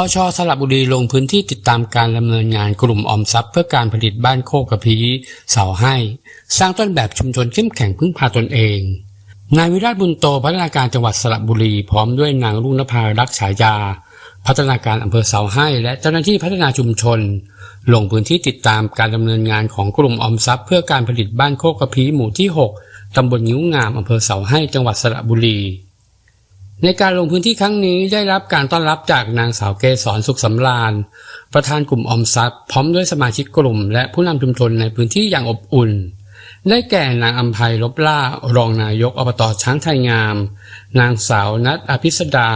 พชสระบุรีลงพื้นที่ติดตามการดำเนินงานกลุ่มออมทรัพย์เพื่อการผลิตบ้านโคกระพีเสาให้ สร้างต้นแบบชุมชนเข้มแข็งพึ่งพาตนเอง นายวิราชบุญโตพัฒนาการจังหวัดสระบุรีพร้อมด้วยนางรุ่งนภารักฉายา พัฒนาการอำเภอเสาให้ และเจ้าหน้าที่พัฒนาชุมชน ลงพื้นที่ติดตามการดำเนินงานของกลุ่มออมทรัพย์เพื่อการผลิตบ้านโคกระพีหมู่ที่ 6ตำบลนิ้วงามอำเภอเสาให้จังหวัดสระบุรี ในการลงพื้นที่ครั้งนี้ได้รับการต้อนรับจากนางสาวเกษรสุขสำราญ ประธานกลุ่มอมทรัพย์ พร้อมด้วยสมาชิกกลุ่ม และผู้นำชุมชนในพื้นที่อย่างอบอุ่น ได้แก่นางอัมภัยลบล่ารองนายกอบตช้างไทยงาม นางสาวนัทอภิสดา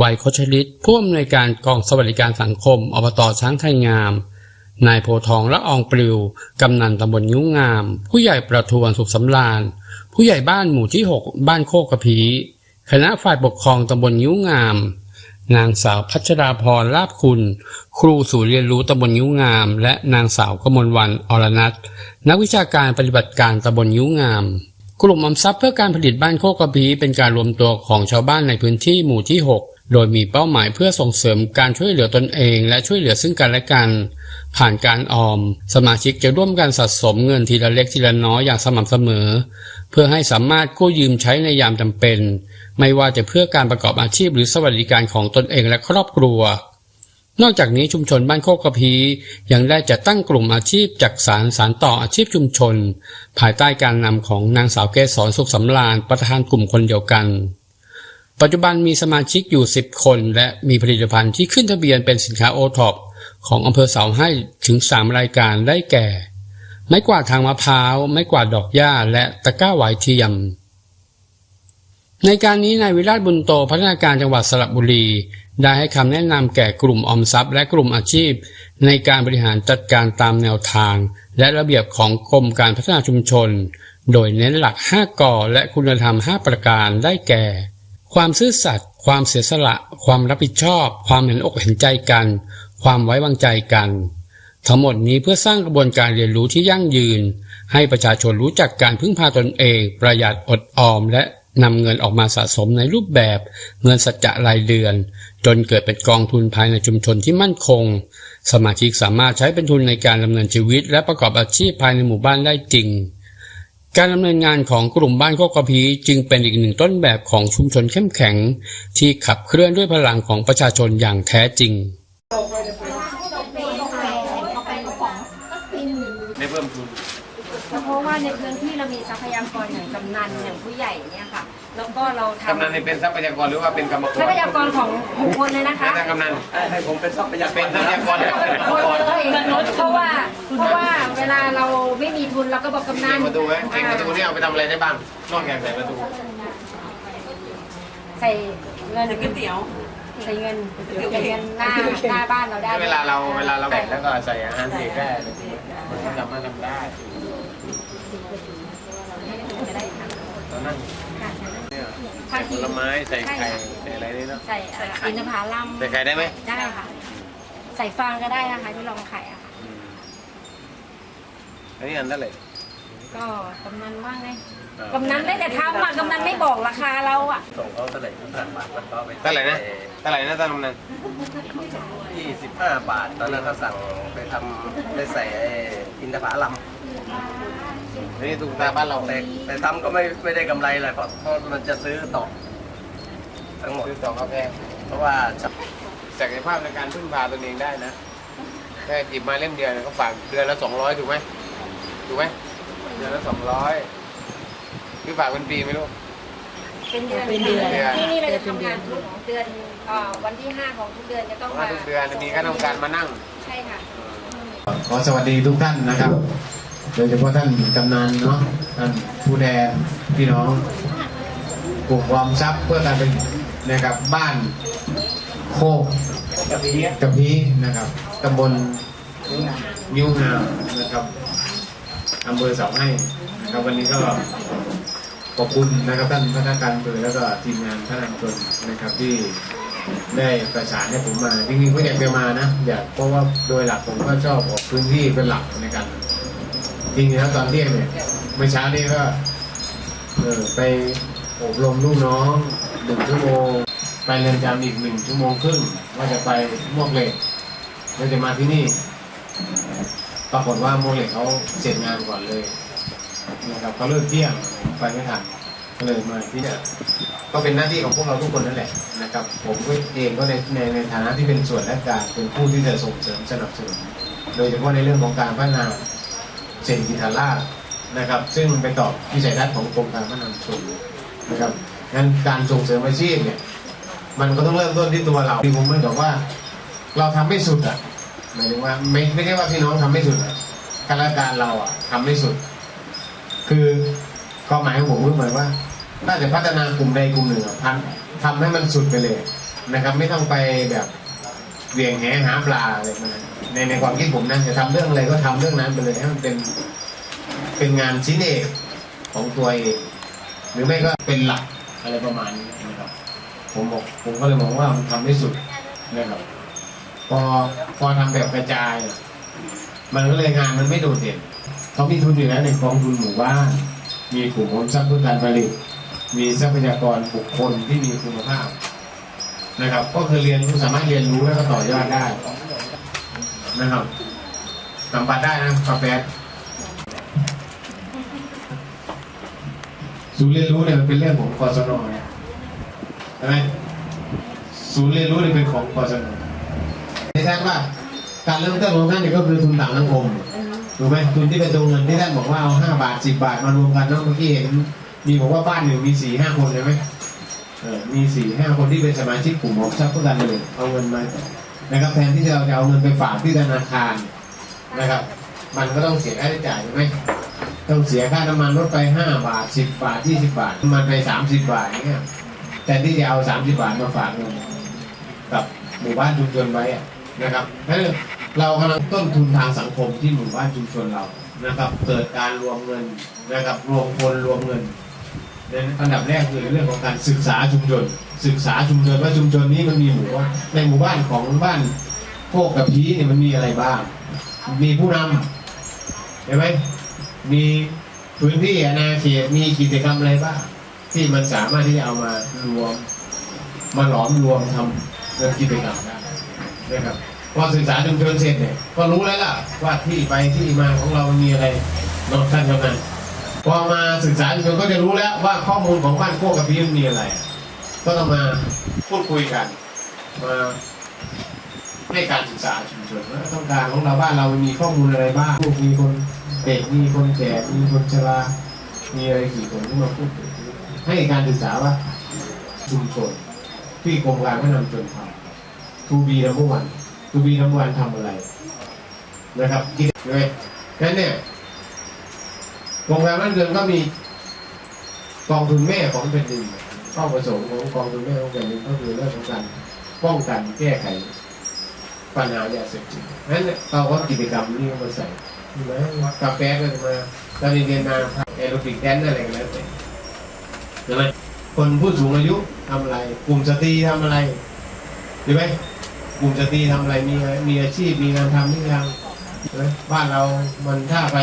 วัยโคชลิตผู้อำนวยการกองสวัสดิการสังคมอบตช้างไทยงาม นายโพทองละอองปลิวกำนันตำบลยิ้วงาม ผู้ใหญ่ประทวนสุขสำราญ ผู้ใหญ่บ้านหมู่ที่ 6 บ้านโคกกระพี คณะฝ่ายปกครองตำบลยิ้วงาม นางสาวพัชราพรลาบคุณ ครูศูนย์เรียนรู้ตำบลยิ้วงาม และนางสาวกมลวันอรนัทนักวิชาการปฏิบัติการตำบลยิ้วงาม กลุ่มออมทรัพย์เพื่อการผลิตบ้านโคกกระพีเป็นการรวมตัวของชาวบ้านในพื้นที่หมู่ที่ 6 โดยมีเป้าหมายเพื่อส่งเสริมการช่วยเหลือตนเอง และช่วยเหลือซึ่งกันและกัน ผ่านการออม สมาชิกจะร่วมกันสะสมเงินทีละเล็กทีละน้อยอย่างสม่ำเสมอ เพื่อให้สามารถกู้ยืมใช้ในยามจำเป็น ไม่ว่าจะเพื่อการประกอบอาชีพหรือสวัสดิการของตนเองและครอบครัวนอกจากนี้ชุมชนบ้านโคกกระพียังได้จัดตั้งกลุ่มอาชีพจักสารสารต่ออาชีพชุมชน ภายใต้การนำของนางสาวเกษรสุขสำราญประธานกลุ่มคนเดียวกัน ปัจจุบันมีสมาชิกอยู่ 10 คน และมีผลิตภัณฑ์ที่ขึ้นทะเบียนเป็นสินค้าโอท็อป ของอำเภอเสาให้ถึง 3 รายการได้แก่ ไม้กวาดทางมะพร้าว ไม้กวาดดอกหญ้า และตะกร้าหวเทียม ในการนี้นายวิราชบุญโตพัฒนาการจังหวัดสระบุรี ได้ให้คำแนะนำแก่กลุ่มออมทรัพย์ และกลุ่มอาชีพ ในการบริหารจัดการตามแนวทาง และระเบียบของกรมการพัฒนาชุมชน โดยเน้นหลัก 5ก่อและคุณธรรม 5 ประการได้แก่ ความซื่อสัตย์ความเสียสละ ความรับผิดชอบ ความเห็นอกเห็นใจกัน ความไว้วางใจกัน ทั้งหมดนี้เพื่อสร้างกระบวนการเรียนรู้ที่ยั่งยืน ให้ประชาชนรู้จักการพึ่งพาตนเอง ประหยัดอดออม และนำเงินออกมาสะสมในรูปแบบเงินสัจจะรายเดือน จนเกิดเป็นกองทุนภายในชุมชนที่มั่นคง สมาชิกสามารถใช้เป็นทุนในการดำเนินชีวิต และประกอบอาชีพภายในหมู่บ้านได้จริง การดำเนินงานของกลุ่มบ้านโคกกระพีจึงเป็นอีกหนึ่งต้นแบบของชุมชนเข้มแข็ง ที่ขับเคลื่อนด้วยพลังของประชาชนอย่างแท้จริง ได้เพิ่มทุนเพราะว่าในพื้นที่เรามีทรัพยากรอย่างกำนันอย่างผู้ใหญ่เนี่ยค่ะ แล้วก็เราทำกำนันนี่เป็นทรัพยากรหรือว่าเป็นกรรมกทรัพรยากรของบุคคลเลยนะคะท่านกำนันให้ผมเป็นทรัพยากเป็นรทรัพยากรคนเลยเพราะว่าเพราะว่าเวลาเราไม่มีทุนเราก็บอกกำนัเก่นงประตูไหมเก่งประตูนี่เอาไปทำอะไรได้บ้างนอกจากใส่ประตู ใส่เงินก๋วยเตี๋ยว ใส่เงินใส่เงินหน้าหน้าบ้านเราได้เวลาเราเวลาเราแบ่งแล้วก็ใส่อาหารเสกได้มันก็สามารถทำได้ตอนนั้นเนี่ยใส่ผลไม้ใส่ไข่ใส่อะไรนี่เนาะใส่เอ่ออินทผลัมใส่ไข่ได้ไหมได้ค่ะ ใส่ฟางก็ได้นะคะที่ลองไข่อะค่ะอืมอันนี้อันเท่าไหร่ก็กำนันว่าไงกำนันได้แต่ทำอะกำนันไม่บอกราคาเราอะส่งเขาเท่าไหร่สั่งบาทมันก็ไปเท่าไหร่นะเท่าไหร่นะท่านกำนันยี่สิบห้าบาท ตอนนั้นเขาสั่งไปทำไปใส่ไอ้อินทผลัมอันนี้ถูกตาบ้านเราแต่แต่ทำก็ไม่ไม่ได้กำไรเลยเพราะเพราะมันจะซื้อต่อทั้งหมดซื้อสองกาแฟเพราะว่าศักยภาพในการพึ่งพาตนเองได้นะแค่หยิบมาเล่มเดียวเนี่ยเขาฝากเดือนละสองร้อยถูกไหมถูกไหมเดือนละสองร้อยคือฝากเป็นปีไหมลูกเป็นเดือนเป็นเดือนที่นี่เราจะทำงานทุกเดือน เอ่อวันที่ 5 ของทุกเดือนจะต้องมามาทุกเดือนมีคณะกรรมการมานั่ง ใช่ค่ะ ขอสวัสดีทุกท่านนะครับ โดยเฉพาะท่านกำนันเนาะ ท่านผู้แทนพี่น้องกลุ่มความทรัพย์เพื่อการเป็นนะครับบ้านโคกกระพีนะครับตำบลนิ้วงามนะครับอำเภอเสาให้นะครับ วันนี้ก็ขอบคุณนะครับท่านพนักงานอำเภอแล้วก็ทีมงานท่านชนนะครับที่ ได้ประสานให้ผมมาจริงๆก็อยากจะมานะอยากเพราะว่าโดยหลักผมก็ชอบออกพื้นที่เป็นหลักในการจริงๆแล้วตอนเที่ยงเนี่ยเมื่อเช้านี้ก็เออไปอบรมลูกน้องหนึ่งชั่วโมงไปเรือนจำอีกหนึ่งชั่วโมงครึ่งว่าจะไปมวงเหล็กแล้วจะมาที่นี่ ปรากฏว่ามวงเหล็กเขาเสร็จงานก่อนเลยนะครับเขาเลิกเที่ยงไปไม่ทันก็เลยมาที่เนี่ย ก็เป็นหน้าที่ของพวกเราทุกคนนั่นแหละนะครับ ผมก็เองก็ในในในฐานะที่เป็นส่วนราชการเป็นผู้ที่จะส่งเสริมสนับสนุน โดยเฉพาะในเรื่องของการพัฒนาเศรษฐกิจฐานรากนะครับ ซึ่งไปตอบวิสัยทัศน์ของกรมการพัฒนาชุมชนนะครับงั้นการส่งเสริมอาชีพเนี่ยมันก็ต้องเริ่มต้นที่ตัวเราที่ผมไม่บอกว่า เราทำไม่สุดอะหมายถึงว่าไม่ไม่ใช่ว่าพี่น้องทำไม่สุดอะการราชการเราอะทำไม่สุด คือความหมายของผมก็เหมายว่า น่าจะพัฒนากลุ่มใดกลุ่มหนึ่งอะทำทำให้มันสุดไปเลยนะครับ ไม่ต้องไปแบบเวียงแหหาปลาอะไรมาในในความคิดผมนะจะทำเรื่องอะไรก็ทำเรื่องนั้นไปเลยให้มันเป็นเป็นงานชิ้นเอกของตัวเองหรือไม่ก็เป็นหลักอะไรประมาณนี้นะครับผมบอกผมก็เลยมองว่ามันทำไม่สุดนะครับพอพอทำแบบกระจาย มันก็เลยงานมันไม่โดดเด่นเขามีทุนอยู่แล้วในกองทุนหมู่บ้านมีกลุ่มออมทรัพย์เพื่อการผลิต มีทรัพยากรบุคคลที่มีคุณภาพนะครับ ก็คือเรียนรู้สามารถเรียนรู้แล้วก็ต่อยอดได้นะครับสัมผัสได้นะกาแฟศูนย์เรียนรู้เนี่ยมันเป็นเรื่องของกศนเนี่ยใช่ไหมศูนย์เรียนรู้เนี่ยเป็นของกศนในท่านว่า การเริ่มต้นของท่านเนี่ยก็คือทุนต่างสังคมถูกไหมทุนที่เป็นตัวเงินที่ท่านบอกว่าเอาห้าบาทสิบบาทมารวมกันเนาะเมื่อกี้เห็น มีบอกว่าบ้านหนึ่งมีสี่ห้าคนใช่ไหมเออมีสี่ห้าคนที่เป็นสมาชิกกลุ่มของทรัพย์เพื่อการเงินเอาเงินมานะครับแทนที่เราจะเอาเงินไปฝากที่ธนาคารนะครับ มันก็ต้องเสียค่าใช้จ่ายใช่ไหมต้องเสียค่าน้ำมันรถไปห้าบาทสิบบาทยี่สิบบาทน้ำมันไปสามสิบบาทอย่างเงี้ยแทนที่จะเอาสามสิบบาทมาฝากเงินกับหมู่บ้านชุมชนไว้นะครับนั่นเรากำลังต้นทุนทางสังคมที่หมู่บ้านชุมชนเรานะครับ เกิดการรวมเงินนะครับรวมคนรวมเงิน อันดับแรกคือเรื่องของการศึกษาชุมชน ศึกษาชุมชนว่าชุมชนนี้มันมีหมู่บ้านในหมู่บ้านของบ้านโคกกับพีเนี่ยมันมีอะไรบ้าง มีผู้นำเห็นไหมมีพื้นที่อาณาเขตมีกิจกรรมอะไรบ้างที่มันสามารถที่จะเอามารวมมาหลอมรวมทำเรื่องกิจกรรมได้นะครับพอศึกษาชุมชนเสร็จเนี่ยก็รู้แล้วล่ะว่าที่ไปที่มาของเรามีอะไรนอกท่านกำนัน พอมาศึกษาชนก็จะรู้แล้วว่าข้อมูลของบ้านโคกกับพี่มีอะไร ก็ต้องมาพูดคุยกัน มาให้การศึกษาชุมชนว่าต้องการของเราบ้านเรามีข้อมูลอะไรบ้างลูกมีคนเด็กมีคนแก่มีคนชรา มีอะไรกี่คนที่มาพูดคุยให้การศึกษาว่าชุมชนที่กรมการพัฒนาชนทำทูบีนัมเบวันทูบีนัมเบวันทำอะไรนะครับคิดเลยนั้นเนี่ ยกรมการพัฒนาชุมชนก็มีกองทุนแม่ของแผ่นดินข้อประสงค์ของกองทุนแม่ของแผ่นดินก็คือเรื่องของการป้องกันแก้ไขปัญหายาเสพติดนั้นเราก็กิจกรรมนี้มาใส่ใช่ไหมกาแฟก็มาตอนเรียนมาแอโรบิกแดนอะไรกันแล้วแต่ใช่ไหมคนผู้สูงอายุทำอะไร กลุ่มสตรีทำอะไรใช่ไหมกลุ่มสตรีทำอะไรมีมีอาชีพมีงานทำหรือยังใช่ไหมบ้านเรามันถ้าไป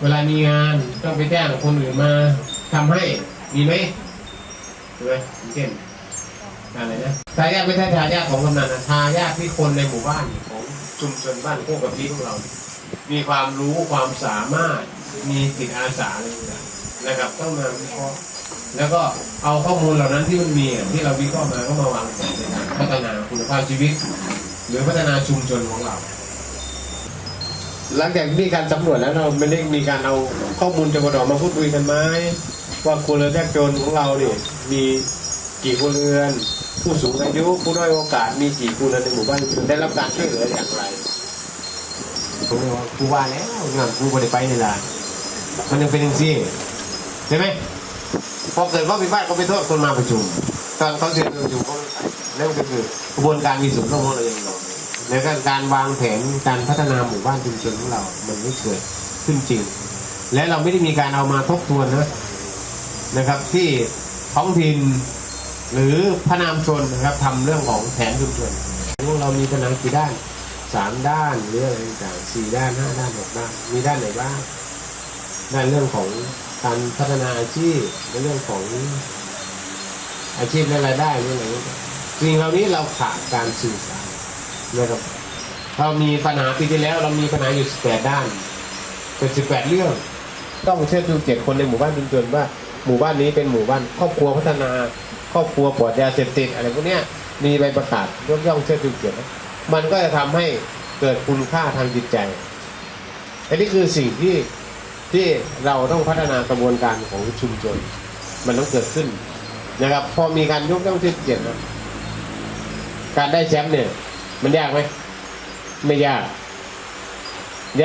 เวลามีงานต้องไปแจ้งคนอื่นมาทำให้มีไหมใช่ไหมเช่นอะไรนะทายาทไม่ใช่ทายาทของกำนันนะทายาทที่คนในหมู่บ้านของชุมชนบ้านโคกกับพี่ของเรา มีความรู้ความสามารถมีจิตอาสาอะไรต่างๆนะครับ ต้องมาวิเคราะห์แล้วก็เอาข้อมูลเหล่านั้นที่มันมีที่เราวิเคราะห์มาก็มาวางแผนในการพัฒนาคุณภาพชีวิต หรือพัฒนาชุมชนของเรา หลังจากมีการสำรวจแล้วเราไม่ได้มีการเอาข้อมูลจากกระดอกมาพูดคุยกันไหมว่าครัวเรือนยากจนของเราเนี่ยมีกี่ครัวเรือน ผู้สูงอายุผู้ด้อยโอกาสมีกี่ครัวเรือนในหมู่บ้านได้รับการช่วยเหลืออย่างไรผมว่ากูว่าแล้วงานครูบริไปนี่ล่ะมันยังเป็นอย่างนี้ใช่ไหมพอเกิดว่ามีบ้านก็ไปโทษคนมาประชุมตอนเขาเชิญประชุมเขาไม่ไปนั่นก็คือกระบวนการมีส่วนร่วมของเราเองเร แล้วก็การวางแผนการพัฒนาหมู่บ้านชุมชนของเรา มันไม่เกิดขึ้นจริง และเราไม่ได้มีการเอามาทบทวนนะนะครับ ที่ท้องถิ่นหรือพระนามชนนะครับทำเรื่องของแผนชุมชนพวกเรามีปัญหากี่ด้านสามด้านหรืออะไรต่างสี่ด้านห้าด้านหกด้านมีด้านไหนบ้างด้านเรื่องของการพัฒนาอาชีพในเรื่องของอาชีพและรายได้เรื่องอะไรสิ่งเหล่านี้เราขาดการสื่อสาร นะครับเรามีปัญหาปีที่แล้ว เรามีปัญหาอยู่ 18 ด้าน เป็น18 เรื่อง ต้องเชื่อดูเจ็ดคนในหมู่บ้านชุมชนว่าหมู่บ้านนี้เป็นหมู่บ้านครอบครัวพัฒนา ครอบครัวปลอดยาเสพติดอะไรพวกเนี้ยมีใบประกาศยกย่องเชื่อดูเกียรติมันก็จะทำให้เกิดคุณค่าทางจิตใจ อันนี้คือสิ่งที่ที่เราต้องพัฒนากระบวนการของชุมชน มันต้องเกิดขึ้นนะครับ พอมีการยกย่องเชื่อดูเกียรติการได้แชมป์เนี่ย มันยากไหมไม่ยาก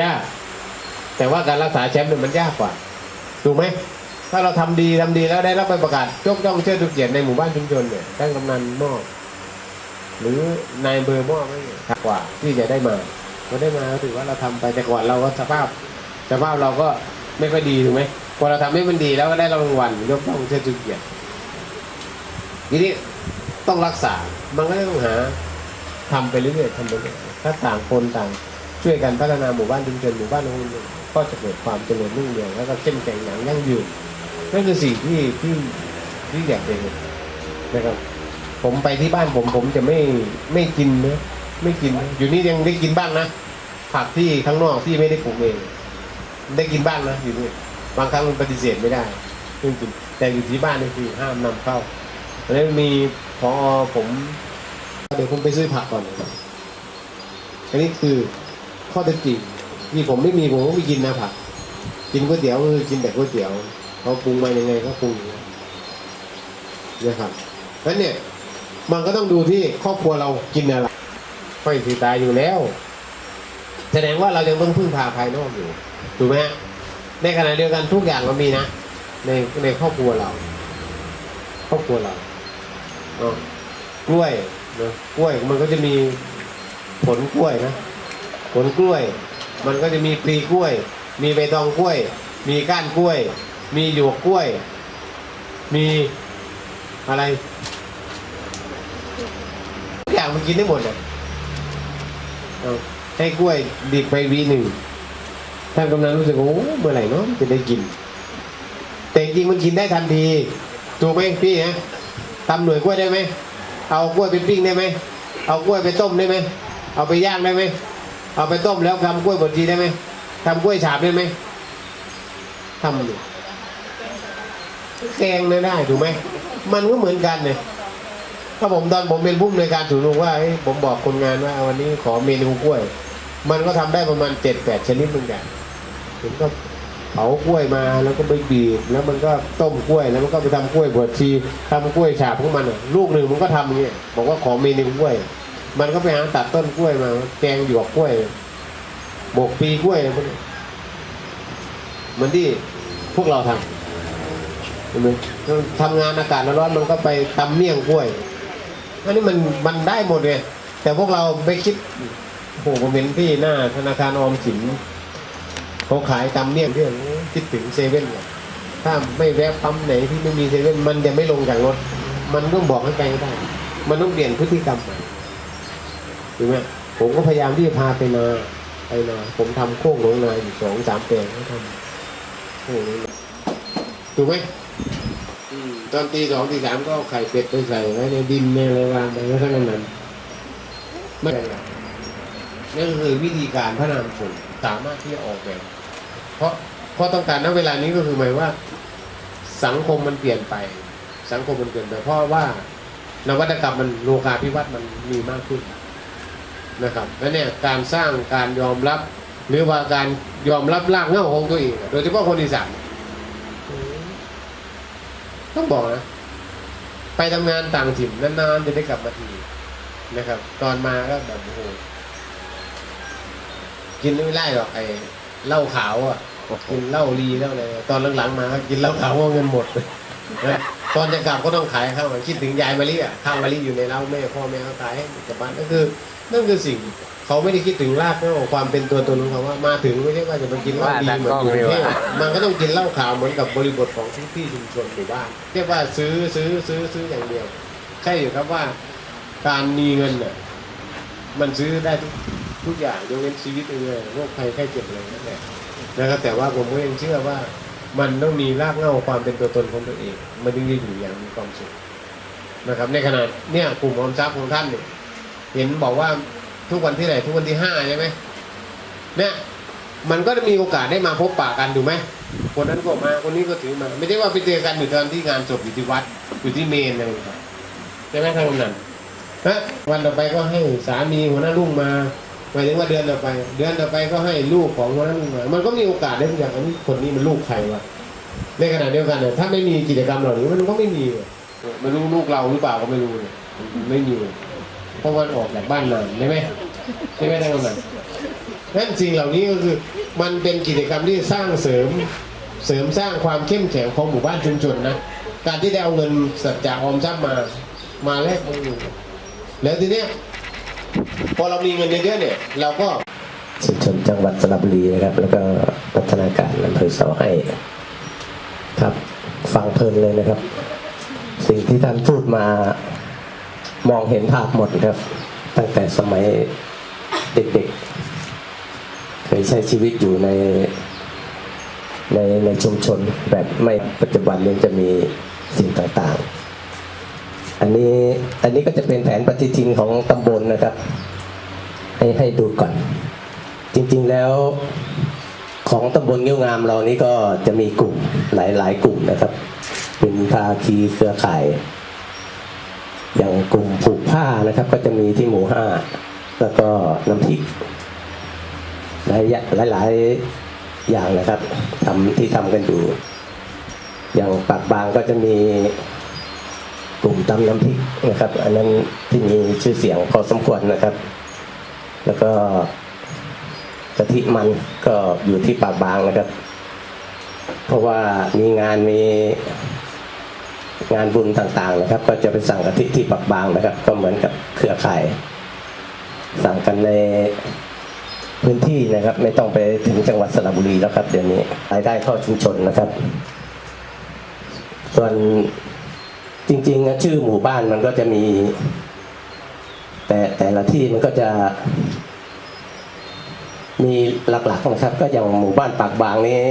ยาก แต่ว่าการรักษาแชมป์เนี่ยมันยากกว่าถูกไหมถ้าเราทำดีทำดีแล้วได้รับใบประกาศยกย่องเชิดชูเกียรติในหมู่บ้านชุมชนเนี่ยท่านกำนันมอบหรือนายเบอร์มอบไม่กว่าที่จะได้มาพอได้มาถือว่าเราทำไปแต่ก่อนเราก็สภาพสภาพเราก็ไม่ค่อยดีถูกไหมพอเราทำให้มันดีแล้วก็ได้รางวัลยกย่องเชิดชูเกียรติทีนี้ต้องรักษามันก็ต้องหา ทำไปเรื่อยๆทำไปเรื่อยๆถ้าต่างคนต่างช่วยกันพัฒนาหมู่บ้านชุมชนหมู่บ้านของเราก็จะเกิดความเจริญรุ่งเรืองแล้วก็เข้มแข็งอย่างยั่งยืนนั่นคือสิ่งที่ที่ที่อยากเห็นนะครับ ผมไปที่บ้านผมผมจะไม่ไม่กินนะไม่กิน อยู่นี่ยังได้กินบ้างนะผักที่ข้างนอกที่ไม่ได้ปลูกเองได้กินบ้างนะอยู่นี่บางครั้งมันปฏิเสธไม่ได้จริงๆแต่อยู่ที่บ้านนี่คือห้ามนำเข้าแล้วมีพอผม เดี๋ยวผมไปซื้อผักก่อนนะครับอันนี้คือข้อเท็จจริงที่ผมไม่มีผมก็ไม่กินนะผัก กินก๋วยเตี๋ยวก็คือกินแต่ก๋วยเตี๋ยวเขาปรุงมายังไงก็ปรุงนะครับเพราะนั้นเนี่ยมันก็ต้องดูที่ครอบครัวเรากินอะไรค่อยสีตายอยู่แล้ว แสดงว่าเรายังต้องพึ่งพาภายนอกอยู่ถูกไหมฮะในขณะเดียวกันทุกอย่างเรามีนะ ในในครอบครัวเรา ครอบครัวเราเอกล้วย นะกล้วยมันก็จะมีผลกล้วยนะ ผลกล้วย มันก็จะมีปลีกล้วย มีใบตองกล้วย มีก้านกล้วย มีหยวกกล้วย มีอะไรทุกอย่างมันกินได้หมดเลยเอาให้กล้วยดิบไปวีหนึ่งท่านกำนันรู้สึกโอ้เมื่อไหร่เนาะจะได้กิน แต่จริงมันกินได้ทันที ถูกไหมพี่ฮะทำหน่วยกล้วยได้ไหม เอากล้วยไปปิ้งได้ไหมเอากล้วยไปต้มได้ไหมเอาไปย่างได้ไหมเอาไปต้มแล้วทำกล้วยบดชีได้ไหมทำกล้วยฉาบได้ไหมทำดิแกงเลยได้ถูกไหมมันก็เหมือนกันเนี่ยถ้าผมตอนผมเป็นผู้อำนวยการศูนย์ลุงว่าเฮ้ยผมบอกคนงานว่าวันนี้ขอเมนูกล้วย มันก็ทำได้ประมาณเจ็ดแปดชนิดเหมือนกันผมก็ เผากล้วยมาแล้วก็ไปบีบแล้วมันก็ต้มกล้วยแล้วมันก็ไปทำกล้วยบดชีทำกล้วยฉาบของมันลูกหนึ่งมันก็ทำอย่างเงี้ยบอกว่าขอเมนูกล้วย มันก็ไปหาตัดต้นกล้วยมาแกงหยวกกล้วยบกปีกล้วยอะไรพวกนี้เหมือนที่พวกเราทำเห็นไหมทำงานอากาศร้อนมันก็ไปตำเมี่ยงกล้วยอันนี้มันมันได้หมดเลยแต่พวกเราไปคิดโอ้โหผมเห็นที่หน้าธนาคารออมสิน เขาขายตำเมี่ยงเรื่องคิดถึงเซเว่นเลยถ้าไม่แวะปั๊มไหนที่ไม่มีเซเว่นมันจะไม่ลงจากรถ มันต้องบอกให้ไปให้ได้ มันต้องเปลี่ยนพฤติกรรมใหม่ถูกไหมผมก็พยายามที่จะพาไปนาไปนาผมทำโค้งหลงนาอยู่สองสามแปลงให้ทำโค้งหถูกไหมตอนตีสองตีสามก็ไข่เป็ดไปใส่ไว้ในดินในอะไรวางไปแล้วทั้งนั้นไม่เป็นไรนั่นก็คือวิธีการพัฒนาชนสามารถที่จะออกแบบ เพราะเพราะต้องการณเวลานี้ก็คือหมายว่า สังคมมันเปลี่ยนไป สังคมมันเปลี่ยนไป เพราะว่านวัตกรรมมันโลกาภิวัตน์มันมีมากขึ้นนะครับและเนี่ยการสร้างการยอมรับ หรือว่าการยอมรับรากเหง้าของตัวเองโดยเฉพาะคนอีสานต้องบอกนะ ไปทำงานต่างถิ่นนานๆจะได้กลับมาทีนะครับ ตอนมาก็แบบโอ้โหกินไม่ได้หรอกไอ เหล้าขาวอะกินเหล้าลีเหล้าอะไรตอนหลังๆมาก็กินเหล้าขาวว่าเงินหมดนะตอนจะกลับก็ต้องขายข้าวคิดถึงยายมะลิอะข้าวมะลิอยู่ในเหล้าแม่พ่อแม่เขาขายให้กลับบ้านก็คือนั่นคือสิ่งเขาไม่ได้คิดถึงรากเหง้าความเป็นตัวตนของเขาว่ามาถึงไม่ใช่ว่าจะมากินเหล้าดีเหมือนอยู่กรุงเทพมันก็ต้องกินเหล้าขาวเหมือนกับบริบทของทุกที่ชุมชนหมู่บ้านแค่ว่าซื้อซื้อซื้อซื้ออย่างเดียวใช่อยู่ครับว่า การมีเงินน่ะมันซื้อได้ทุก ทุกอย่างยกเว้นชีวิตเลยโรคภัยไข้เจ็บอะไรนั่นแหละนะครับแต่ว่าผมก็ยังเชื่อว่ามันต้องมีรากเหง้าความเป็นตัวตนของตัวเอง มันถึงจะอยู่อย่างมีความสุขนะครับ ในขณะเนี่ยกลุ่มออมทรัพย์ของท่านเนี่ยเห็นบอกว่าทุกวันที่ไหนทุกวันที่ห้าใช่ไหมเนี่ยมันก็จะมีโอกาสได้มาพบปะกันถูกไหมคนนั้นก็มาคนนี้ก็ถือมา ไม่ใช่ว่าไปเจอกันอยู่ตอนที่งานศพอยู่ที่วัดอยู่ที่เมนอะไรอย่างเงี้ยใช่ไหมท่านกำนันนะวันต่อไปก็ให้สามีหัวหน้าลุงมา มายถึงว่าเดือนต่อไป เดือนต่อไปก็ให้ลูกของหัวหน้าลุงมามันก็มีโอกาสได้ทุกอย่างอันนี้คนนี้มันลูกใครวะในขณะเดียวกันเนี่ยถ้าไม่มีกิจกรรมเหล่านี้มันก็ไม่มีอะไม่รู้ลูกเราหรือเปล่าก็ไม่รู้เนี่ยไม่มีเพราะมันออกจากบ้านนานใช่ไหมใช่ไหมท่านกำนันนั่นสิ่งเหล่านี้ก็คือมันเป็นกิจกรรมที่สร้างเสริมเสริมสร้างความเข้มแข็งของหมู่บ้านชุมชนนะการที่ได้เอาเงินสัจจะออมทรัพย์มามาแลกมาอยู่แล้วทีเนี้ย พอเรามีเงินเยอะๆเนี่ย เราก็ชุมชนจังหวัดสระบุรีนะครับ แล้วก็พัฒนาการอำเภอเสาให้ครับ ฟังเพลินเลยนะครับ สิ่งที่ท่านพูดมามองเห็นภาพหมดครับ ตั้งแต่สมัยเด็กๆ เคยใช้ชีวิตอยู่ในในในชุมชนแบบไม่ปัจจุบันนี้จะมีสิ่งต่างๆ อันนี้อันนี้ก็จะเป็นแผนปฏิทินของตำบลนะครับ ให้ให้ดูก่อน จริงๆแล้วของตำบลเงี้ยวงามเรานี่ก็จะมีกลุ่มหลายๆกลุ่มนะครับ เป็นภาคีเครือข่าย อย่างกลุ่มผูกผ้านะครับ ก็จะมีที่หมู่ห้าแล้วก็น้ำพริกหลายหลายๆอย่างนะครับทำที่ทำกันอยู่ อย่างปากบางก็จะมี กลุ่มตำน้ำพริกนะครับ อันนั้นที่มีชื่อเสียงพอสมควรนะครับ แล้วก็กะทิมันก็อยู่ที่ปากบางนะครับ เพราะว่ามีงานมีงานบุญต่างๆนะครับ ก็จะไปสั่งกะทิที่ปากบางนะครับ ก็เหมือนกับเครือข่าย สั่งกันในพื้นที่นะครับ ไม่ต้องไปถึงจังหวัดสระบุรีแล้วครับเดี๋ยวนี้รายได้เข้าชุมชนนะครับ ส่วน จริงๆชื่อหมู่บ้านมันก็จะมี แต่แต่ละที่มันก็จะ มีหลักๆนะครับ ก็อย่างหมู่บ้านปากบางนี้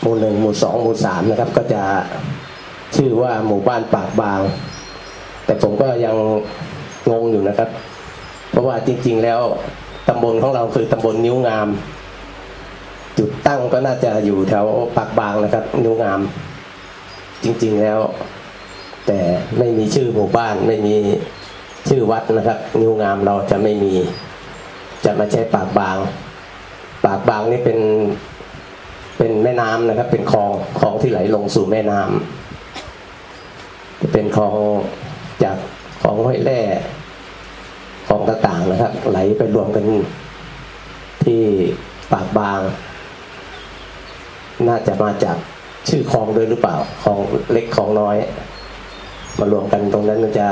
หมู่หนึ่งหมู่สองหมู่สามนะครับ ก็จะชื่อว่าหมู่บ้านปากบาง แต่ผมก็ยังงงอยู่นะครับ เพราะว่าจริง ๆ แล้วตำบลของเราคือตำบลนิ้วงาม จุดตั้งก็น่าจะอยู่แถวปากบางนะครับ นิ้วงาม จริงๆแล้ว แต่ไม่มีชื่อหมู่บ้านไม่มีชื่อวัดนะครับ นิ้วงามเราจะไม่มีจะมาใช้ปากบาง ปากบางนี่เป็นเป็นแม่น้ำนะครับ เป็นคลองคลองที่ไหลลงสู่แม่น้ำจะเป็นคลองจากคลองห้วยแร่คลองต่างๆนะครับ ไหลไปรวมกันที่ปากบาง น่าจะมาจาก ชื่อคลองด้วยหรือเปล่าคลองเล็กคลองน้อย มารวมกันตรงนั้นมันจะ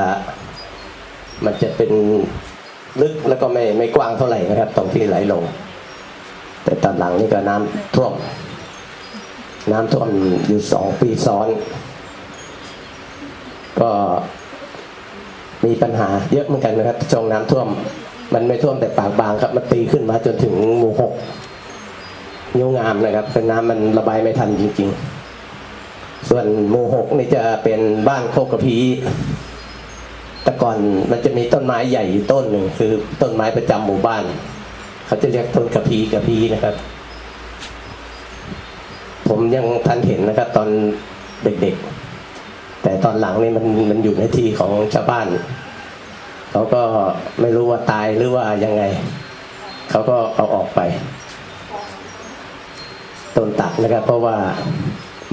มันจะเป็นลึกแล้วก็ไม่ไม่กว้างเท่าไหร่นะครับ ตรงที่ไหลลง แต่ตอนหลังนี่ก็น้ำท่วม น้ำท่วมอยู่สองปีซ้อน ก็มีปัญหาเยอะเหมือนกันนะครับชงน้ำท่วม มันไม่ท่วมแต่ปากบางครับมันตีขึ้นมาจนถึงหมู่หกนิ้วงามนะครับเป็นน้ำมันระบายไม่ทันจริง ๆ ส่วนหมู่หกนี่จะเป็นบ้านโคกกระพีแต่ก่อนมันจะมีต้นไม้ใหญ่ต้นหนึ่งคือต้นไม้ประจำหมู่บ้าน เขาจะเรียกต้นกระพีกระพีนะครับ ผมยังทันเห็นนะครับ ตอนเด็กๆ แต่ตอนหลังนี่มันมันอยู่ในที่ของชาวบ้าน เขาก็ไม่รู้ว่าตายหรือว่ายังไง เขาก็เอาออกไปต้นตัดนะครับ เพราะว่า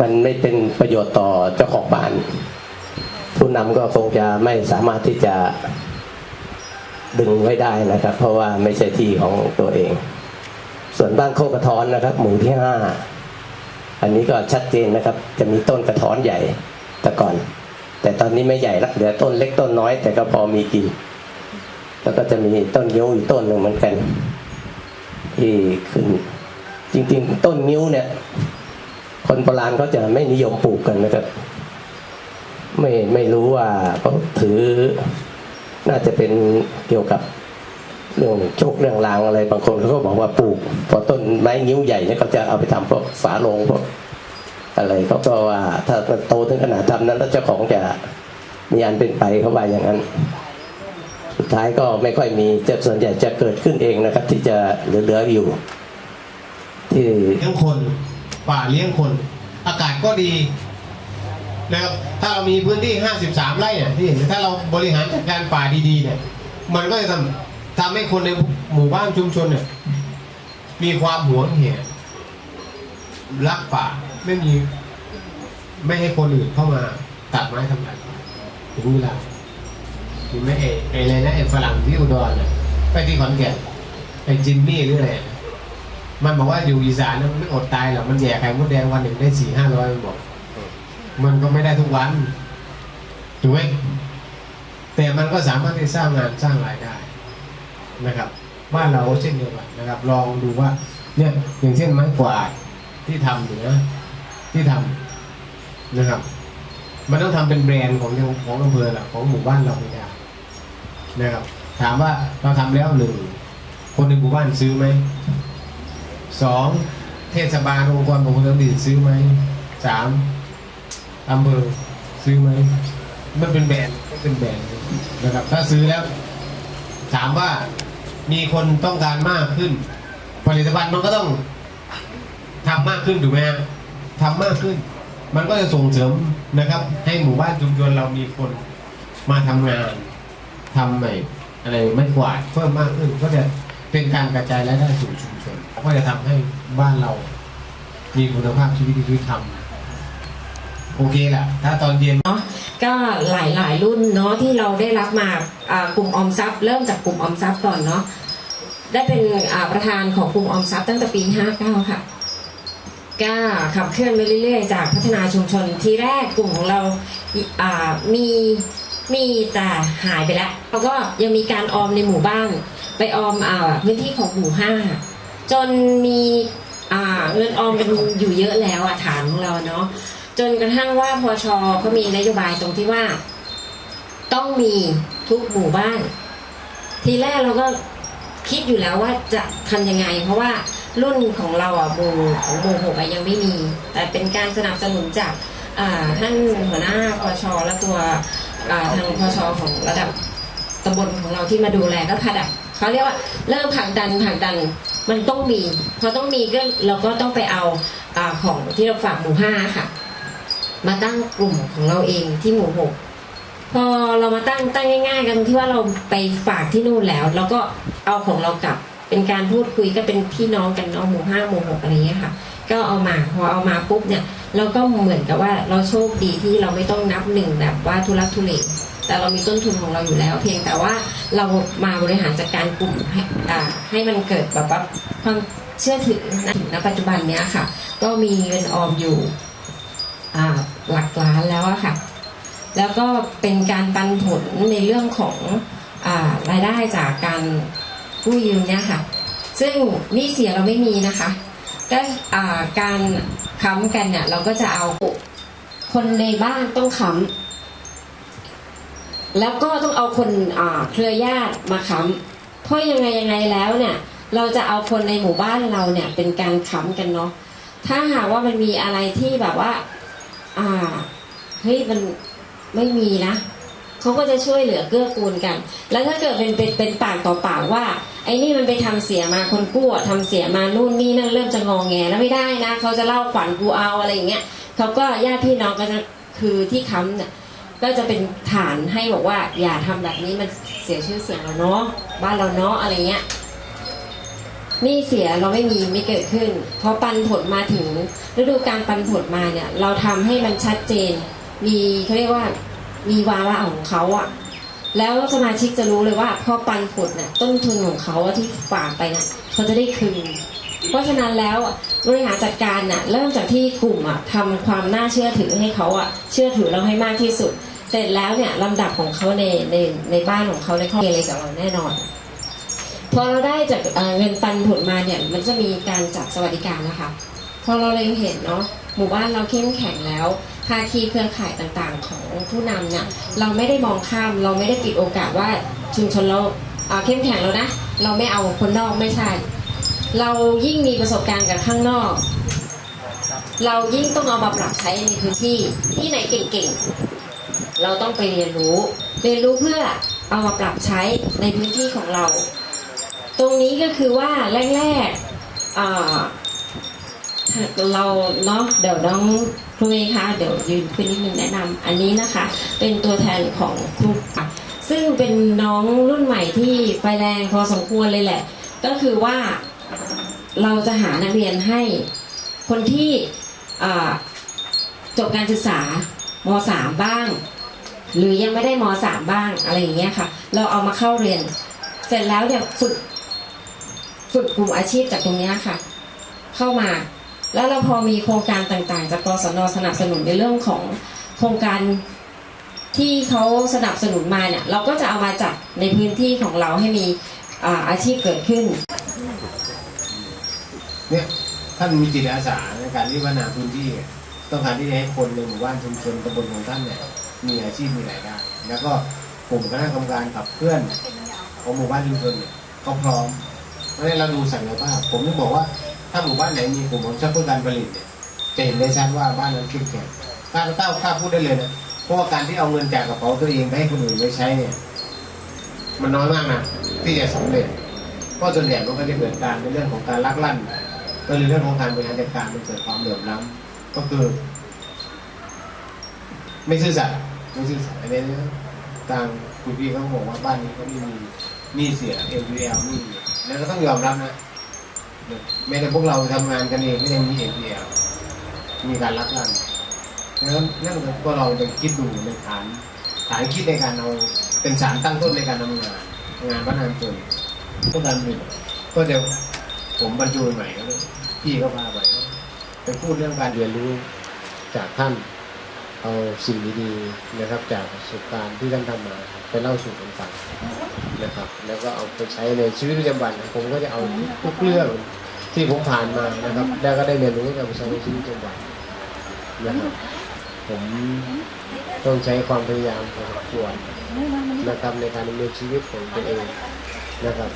มันไม่เป็นประโยชน์ต่อเจ้าของบ้าน ผู้นำก็คงจะไม่สามารถที่จะดึงไว้ได้นะครับ เพราะว่าไม่ใช่ที่ของตัวเอง ส่วนบ้านโคกกระท้อนนะครับ หมู่ที่ห้าอันนี้ก็ชัดเจนนะครับ จะมีต้นกระท้อนใหญ่แต่ก่อน แต่ตอนนี้ไม่ใหญ่ละเหลือต้นเล็กต้นน้อย แต่ก็พอมีกิน แล้วก็จะมีต้นยิ้วอีกต้นหนึ่งเหมือนกันที่ขึ้น จริง ๆ ต้นนิ้วเนี่ย คนโบราณเขาจะไม่นิยมปลูกกันนะครับ ไม่ไม่รู้ว่าเขาถือน่าจะเป็นเกี่ยวกับเรื่องโชคเรื่องลางอะไรบางคนเขาก็บอกว่าปลูก พอต้นไม้นิ้วใหญ่เนี่ยเขาจะเอาไปทำพวกฝาโลงพวกอะไรเขาก็ว่าถ้ามันโตถึงขนาดทำนั้นแล้วเจ้าของจะมีอันเป็นไปเขาว่าอย่างนั้น สุดท้ายก็ไม่ค่อยมีจะส่วนใหญ่จะเกิดขึ้นเองนะครับ ที่จะเหลือๆอยู่ ที่เลี้งคน ป่าเลี้ยงคน อากาศก็ดีนะครับถ้าเรามีพื้นที่ 53 ไร่เนี่ยที่เห็นถ้าเราบริหารจัดการป่าดีๆเนี่ยมันก็จะทำทำให้คนในหมู่บ้านชุมชนเนี่ยมีความหวงแหนรักป่าไม่มีไม่ให้คนอื่นเข้ามาตัดไม้ทำลายถึงเวลาถึงไม่เอไออะไรนะไอฝรั่งที่อุดรน่ะไปที่ขอนแก่นไอจิมมี่หรืออะไร มันบอกว่าอยู่อีสานนะมันไม่อดตายหรอกมันแย่ไข่มดแดงวันหนึ่งได้สี่ห้าร้อยมันบอก มันก็ไม่ได้ทุกวันถูกไหมแต่มันก็สามารถที่สร้างงานสร้างรายได้นะครับบ้านเราก็เช่นเดียวกันนะครับ ลองดูว่าเนี่ยอย่างเช่นไม้กวาดที่ทำอยู่นะที่ทำนะครับ มันต้องทำเป็นแบรนด์ของของอำเภอแหละของหมู่บ้านเราไม่ได้นะครับ ถามว่าเราทำแล้วหนึ่งคนในหมู่บ้านซื้อไหม สองเทศบาลองค์กรปกครองท้องถิ่นซื้อไหมสามอำเภอซื้อไหมมันเป็นแบรนด์มันเป็นแบรนด์นะครับ ถ้าซื้อแล้ว ถามว่ามีคนต้องการมากขึ้น ผลิตภัณฑ์มันก็ต้องทำมากขึ้นถูกไหมฮะทำมากขึ้น มันก็จะส่งเสริมนะครับ ให้หมู่บ้านชุมชนเรามีคนมาทำงานทำใหม่อะไรไม่กวาดเพิ่มมากขึ้นก็จะ เป็นการกระจายรายได้สู่ชุมชนก็จะทำให้บ้านเรามีคุณภาพชีวิตที่ดีทำโอเคแหละถ้าตอนเย็นเนาะก็หลายหลายรุ่นเนาะที่เราได้รับมากลุ่มออมทรัพย์ เริ่มจากกลุ่มออมทรัพย์ก่อนเนาะได้เป็นประธานของกลุ่มออมทรัพย์ตั้งแต่ปี 59 ค่ะก็ขับเคลื่อนไปเรื่อยๆ จากพัฒนาชุมชนทีแรกกลุ่มของเราอ่ามีมีแต่หายไปแล้วแล้วก็ยังมีการออมในหมู่บ้าน ไปออมอ่าพื้นที่ของหมู่ห้าจนมีอ่าเงินออมกันอยู่เยอะแล้วอะฐานของเราเนาะจนกระทั่งว่าพอชอเขามีนโยบายตรงที่ว่า ต้องมีทุกหมู่บ้าน ทีแรกเราก็คิดอยู่แล้วว่าจะทำยังไง เพราะว่ารุ่นของเราอะหมู่ของหมู่หกอะยังไม่มี แต่เป็นการสนับสนุนจากอ่าท่านหัวหน้าพอชอและตัวอ่าทางพอชอของระดับตำบลของเราที่มาดูแลก็พัดอะ เขาเรียกว่าเริ่มผลักดันผลักดันมันต้องมีพอต้องมีก็เราก็ต้องไปเอาอของที่เราฝากหมู่ห้าค่ะ มาตั้งกลุ่มของเราเองที่หมู่หกพอเรามาตั้งตั้งง่าย ๆ กันที่ว่าเราไปฝากที่นู่นแล้ว เราก็เอาของเรากลับ เป็นการพูดคุยก็เป็นพี่น้องกันเนาะหมู่ห้าหมู่หกอะไรเงี้ยค่ะ ก็เอามาพอเอามาปุ๊บเนี่ย เราก็เหมือนกับว่าเราโชคดีที่เราไม่ต้องนับหนึ่งแบบว่าทุลักทุเล แต่เรามีต้นทุนของเราอยู่แล้ว เพียงแต่ว่าเรามาบริหารจัดการกลุ่มให้ให้มันเกิดแบบว่าความเชื่อถือนะถึงณปัจจุบันเนี้ยค่ะ ก็มีเงินออมอยู่หลักล้านแล้วอะค่ะ แล้วก็เป็นการปันผลในเรื่องของอารายได้จากการกู้ยืมเนี่ยค่ะ ซึ่งนี้เสียเราไม่มีนะคะก็อ่าการค้ำกันเนี่ยเราก็จะเอาคนในบ้านต้องค้ำ แล้วก็ต้องเอาคนเครือญาติมาค้ำเพราะยังไงยังไงแล้วเนี่ย เราจะเอาคนในหมู่บ้านเราเนี่ยเป็นการค้ำกันเนาะถ้าหากว่ามันมีอะไรที่แบบว่า อ่าเฮ้ยมันไม่มีนะเขาก็จะช่วยเหลือเกื้อกูลกัน แล้วถ้าเกิดเป็นเป็นเป็นปากต่อปากว่า ไอ้นี่มันไปทำเสียมาคนกู้อะทำเสียมานู่นนี่นั่นเริ่มจะงองแงแล้วไม่ได้นะเขาจะเล่าขวัญกูเอาอะไรอย่างเงี้ยเขาก็ญาติพี่น้องก็จะคือที่ค้ำเนี่ย ก็จะเป็นฐานให้บอกว่า อย่าทำแบบนี้มันเสียชื่อเสียงเราเนาะบ้านเราเนาะอะไรเงี้ยนี่เสียเราไม่มีไม่เกิดขึ้นพอปันผลมาถึงฤดูการปันผลมาเนี่ย เราทำให้มันชัดเจน มีเขาเรียกว่ามีวาระของเขาอะแล้วสมาชิกจะรู้เลยว่าพอปันผลเนี่ยต้นทุนของเขาที่ฝากไปเนี่ยเขาจะได้คืนเพราะฉะนั้นแล้วบริหารจัดการน่ะเริ่มจากที่กลุ่มอะทำความน่าเชื่อถือให้เขาอะเชื่อถือเราให้มากที่สุด เสร็จแล้วเนี่ยลำดับของเขาในในในบ้านของเขาในครอบครัวอะไรกับเราแน่นอน พอเราได้จากเงินปันผลมาเนี่ยมันจะมีการจัดสวัสดิการนะคะพอเราเล็งเห็นเนาะหมู่บ้านเราเข้มแข็งแล้วภาคีเครือข่ายต่างๆ ของผู้นำเนี่ยเราไม่ได้มองข้ามเราไม่ได้ปิดโอกาสว่าชุมชนเราเอ่อเข้มแข็งแล้วนะ เราไม่เอาคนนอกไม่ใช่ เรายิ่งมีประสบการณ์กับข้างนอก เรายิ่งต้องเอามาปรับใช้ในพื้นที่ที่ไหนเก่ง เราต้องไปเรียนรู้ เรียนรู้เพื่อเอามาปรับใช้ในพื้นที่ของเรา ตรงนี้ก็คือว่าแรกๆเราเนาะเดี๋ยวน้องครูเอคะเดี๋ยวยืนขึ้นนิดนึงแนะนำอันนี้นะคะ เป็นตัวแทนของครูซึ่งเป็นน้องรุ่นใหม่ที่ไฟแรงพอสมควรเลยแหละ ก็คือว่าเราจะหานักเรียนให้คนที่จบการศึกษามสามบ้าง หรือยังไม่ได้มสามบ้างอะไรอย่างเงี้ยค่ะ เราเอามาเข้าเรียน เสร็จแล้วเนี่ยฝึกฝึกกลุ่มอาชีพจากตรงเนี้ยค่ะ เข้ามา แล้วเราพอมีโครงการต่างๆ จากกศนสนับสนุนในเรื่องของโครงการที่เขาสนับสนุนมาเนี่ย เราก็จะเอามาจัดในพื้นที่ของเราให้มีอาอาชีพเกิดขึ้นเนี่ยท่านมีจิตอาสาในการรีพัฒนาพื้นที่ ต้องการที่จะให้คนในหมู่บ้านชุมชนตำบลของท่านเนี่ย มีอาชีพมีรายได้แล้วก็กลุ่มคณะกรรมการขับเคลื่อนของหมู่บ้านชุมชนเนี่ยก็พร้อมเพราะฉะนั้นเราดูศักยภาพผมถึงบอกว่าถ้าหมู่บ้านไหนมีกลุ่มของเฉพาะการผลิตเนี่ยจะเห็นได้ชัดว่าบ้านนั้นเข้มแข็งกล้ากล้ากล้าพูดได้เลยนะเพราะว่าการที่เอาเงินจากกระเป๋าตัวเองไปให้คนอื่นไปใช้เนี่ยมันน้อยมากนะที่จะสำเร็จเพราะส่วนใหญ่มันก็จะเกิดการในเรื่องของการลักลั่นก็ในเรื่องของการบริหารจัดการมันเกิดความเหลื่อมล้ำก็คือ ไม่ซื่อสัตย์ไม่ซื่อสัตย์อันนี้ทางคุณพี่เขาบอกว่าบ้านนี้เขาไม่มีหนี้เสีย NPL หนี้แล้วก็ต้องยอมรับนะแม้แต่พวกเราทำงานกันเองก็ยังมี NPL มีการลักลั่นแล้วนั่นก็เราไปคิดดูในฐานฐานคิดในการเอาเป็นสารตั้งต้นในการทำงาน งานพัฒนาจนต้องการหนึ่งก็เดี๋ยวผมบรรจุใหม่ก็เลยพี่ก็พาไปไปพูดเรื่องการเรียนรู้จากท่าน เอาสิ่งดีๆนะครับ จากประสบการณ์ที่ท่านทำมาไปเล่าสู่กันฟังนะครับ แล้วก็เอาไปใช้ในชีวิตประจำวันผมก็จะเอาทุกเรื่องที่ผมผ่านมานะครับแล้วก็ได้เรียนรู้เอาไปใช้ในชีวิตประจำวันนะครับผมต้องใช้ความพยายามพอสมควรนะครับในการดำเนินชีวิตของตัวเองนะครับ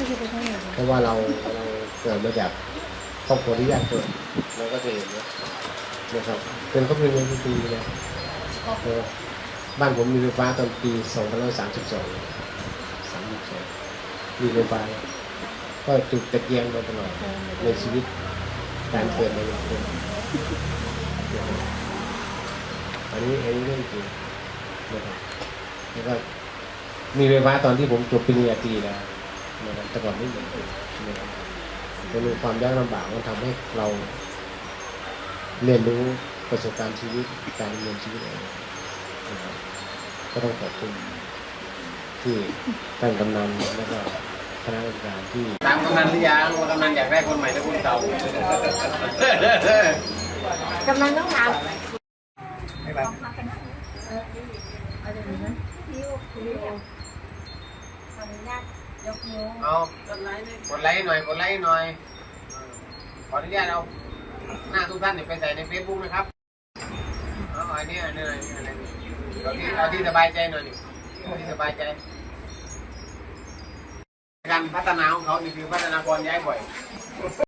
เพราะว่าเราเราเกิดมาจากครอบครัวที่ยากจนเราก็จะเห็นนะครับเป็นครอบครัวทุกปีนะ บ้านผมมีไฟฟ้าตอนปี 2532 32มีไฟฟ้าก็จุดตะเกียงมาตลอดในชีวิตการเกิดในครอบครัวนะครับอันนี้อันนี้เรื่องจริงนะครับแล้วก็มีไฟฟ้าตอนที่ผมจบปริญญาตรีแล้วนะครับแต่ก่อนไม่เหมือนกันนะครับมันมีความยากลำบากมันทำให้เราเรียนรู้ ประสบการณ์ชีวิตการดำเนินชีวิตเองนะครับก็ต้องขอบคุณที่ท่านกำนันแล้วก็คณะกรรมการที่ตามกำนันหรือยังว่ากำนันอยากได้คนใหม่หรือคนเก่ากำลังต้องถามเอากดไลค์หน่อยกดไลค์หน่อยขออนุญาตเอาหน้าทุกท่านเนี่ยไปใส่ในเฟซบุ๊กนะครับ เอาอันนี้อันนี้อันนี้อันนี้เอาที่เอาที่สบายใจหน่อยนี่เอาที่สบายใจ การพัฒนาของเขานี่คือพัฒนากรย้ายบ่อย